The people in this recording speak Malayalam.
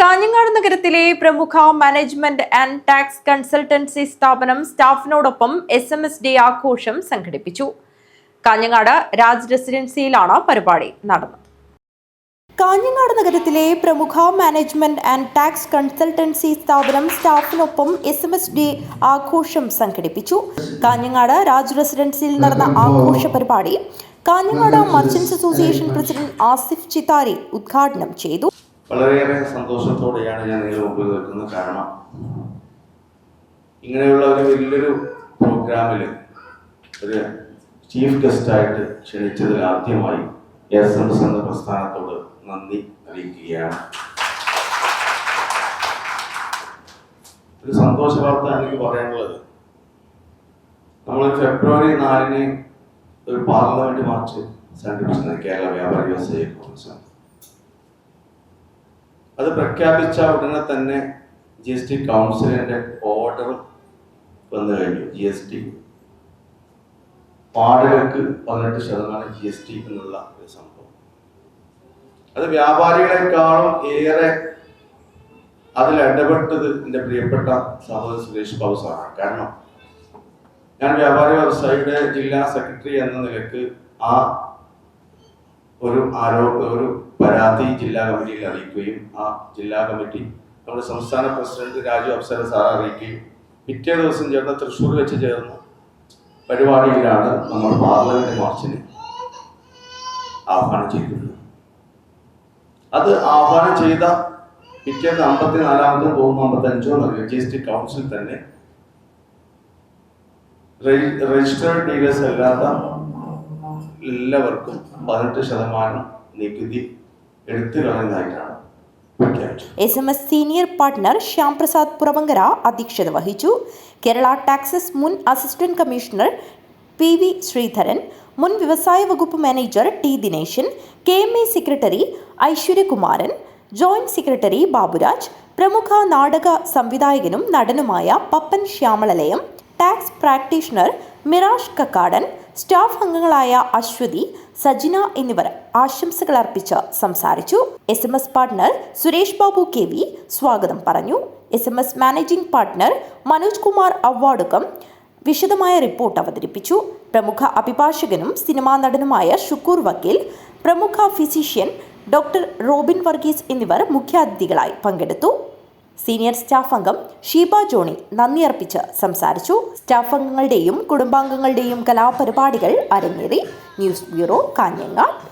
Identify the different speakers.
Speaker 1: കാഞ്ഞങ്ങാട് നഗരത്തിലെ പ്രമുഖ മാനേജ്മെന്റ് ആൻഡ് ടാക്സ് കൺസൾട്ടൻസി സ്ഥാപനം സ്റ്റാഫിനോടൊപ്പം എസ് എം എസ് ഡേ ആഘോഷം സംഘടിപ്പിച്ചു. കാഞ്ഞങ്ങാട് രാജ് റെസിഡൻസിയിലാണ് പരിപാടി നടന്നത്. കാഞ്ഞങ്ങാട് നഗരത്തിലെ പ്രമുഖ മാനേജ്മെന്റ് ആൻഡ് ടാക്സ് കൺസൾട്ടൻസി സ്ഥാപനം സ്റ്റാഫിനൊപ്പം എസ് എം എസ് ഡേ ആഘോഷം സംഘടിപ്പിച്ചു. കാഞ്ഞങ്ങാട് രാജ് റെസിഡൻസിയിൽ നടന്ന ആഘോഷ പരിപാടി Kanhangad merchants association president Asif Chithari ഉദ്ഘാടനം ചെയ്തു.
Speaker 2: വളരെയേറെ സന്തോഷത്തോടെയാണ് ഞാൻ നിങ്ങളുടെ മുമ്പിൽ നിൽക്കുന്നത്. കാരണം ഇങ്ങനെയുള്ള ഒരു വലിയൊരു പ്രോഗ്രാമിൽ ഒരു ചീഫ് ഗസ്റ്റായിട്ട് ക്ഷണിച്ചതിൽ ആദ്യമായി എസ് എം എസ് എന്ന പ്രസ്ഥാനത്തോട് നന്ദി അറിയിക്കുകയാണ്. ഒരു സന്തോഷ വാർത്ത എനിക്ക് പറയാനുള്ളത്. നമ്മൾ ഫെബ്രുവരി നാലിന് ഒരു പാർലമെന്റ് മാർച്ച് സംഘടിപ്പിച്ചത് കേരള വ്യാപാരി വ്യവസായ കോൺഗ്രസ് അത് പ്രഖ്യാപിച്ച ഉടനെ തന്നെ ജി എസ് ടി കൗൺസിലിന്റെ ഓർഡർ വന്നു കഴിഞ്ഞു. ജി എസ് ടി പാടുകൾക്ക് പതിനെട്ട് ശതമാനം ജി എസ് ടി എന്നുള്ള ഒരു സംഭവം. അത് വ്യാപാരികളെക്കാളും ഏറെ അതിൽ ഇടപെട്ടത് എന്റെ പ്രിയപ്പെട്ട സഹോദരൻ സുരേഷ് ബാബു കാരണം ഞാൻ വ്യാപാരി വ്യവസായിയുടെ ജില്ലാ സെക്രട്ടറി എന്ന നിലയ്ക്ക് ആ ഒരു ആരോപ ഒരു പരാതി ജില്ലാ കമ്മിറ്റിയിൽ അറിയിക്കുകയും ആ ജില്ലാ കമ്മിറ്റി നമ്മുടെ സംസ്ഥാന പ്രസിഡന്റ് രാജു അപ്സര സാർ അറിയിക്കുകയും പിറ്റേ ദിവസം ചേർന്ന തൃശ്ശൂർ വെച്ച് ചേർന്ന പരിപാടിയിലാണ് നമ്മൾ പാർലമെന്റ് മാർച്ചിന് ആഹ്വാനം ചെയ്തത് അത് ആഹ്വാനം ചെയ്ത പിറ്റേന്ന് അമ്പത്തിനാലാമതും പോകുമ്പോൾ അമ്പത്തഞ്ചോ നൽകിയ ജി എസ് ടി കൗൺസിൽ തന്നെ രജിസ്റ്റേർഡ് ഡീലേഴ്സ് അല്ലാത്ത എല്ലാവർക്കും പതിനെട്ട് ശതമാനം നികുതി എടുത്തു കളയുന്നതായിട്ടാണ്
Speaker 1: S M S senior partner Shyam Prasad Puravankara അധ്യക്ഷത വഹിച്ചു. കേരള ടാക്സസ് മുൻ assistant commissioner P V Sreedharan മുൻ വ്യവസായ വകുപ്പ് manager T Dineshan K M A secretary Aishwaryakumaran joint secretary Baburaj പ്രമുഖ നാടക സംവിധായകനും നടനുമായ Pappan Shyamalalayam tax practitioner Mirash Kakkadan staff അംഗങ്ങളായ അശ്വതി സജിന എന്നിവർ ആശംസകൾ അർപ്പിച്ച് സംസാരിച്ചു. S M S partner Suresh Babu K V സ്വാഗതം പറഞ്ഞു. S M S managing partner Manoj Kumar അവാർഡുകം വിശദമായ റിപ്പോർട്ട് അവതരിപ്പിച്ചു. പ്രമുഖ അഭിഭാഷകനും സിനിമാ നടനുമായ ഷുക്കൂർ വക്കീൽ പ്രമുഖ ഫിസിഷ്യൻ ഡോക്ടർ റോബിൻ വർഗീസ് എന്നിവർ മുഖ്യാതിഥികളായി പങ്കെടുത്തു. സീനിയർ സ്റ്റാഫ് അംഗം ഷീബ ജോണി നന്ദി അർപ്പിച്ച് സംസാരിച്ചു. സ്റ്റാഫ് അംഗങ്ങളുടെയും കുടുംബാംഗങ്ങളുടെയും കലാപരിപാടികൾ അരങ്ങേറി. News bureau Kanhangad.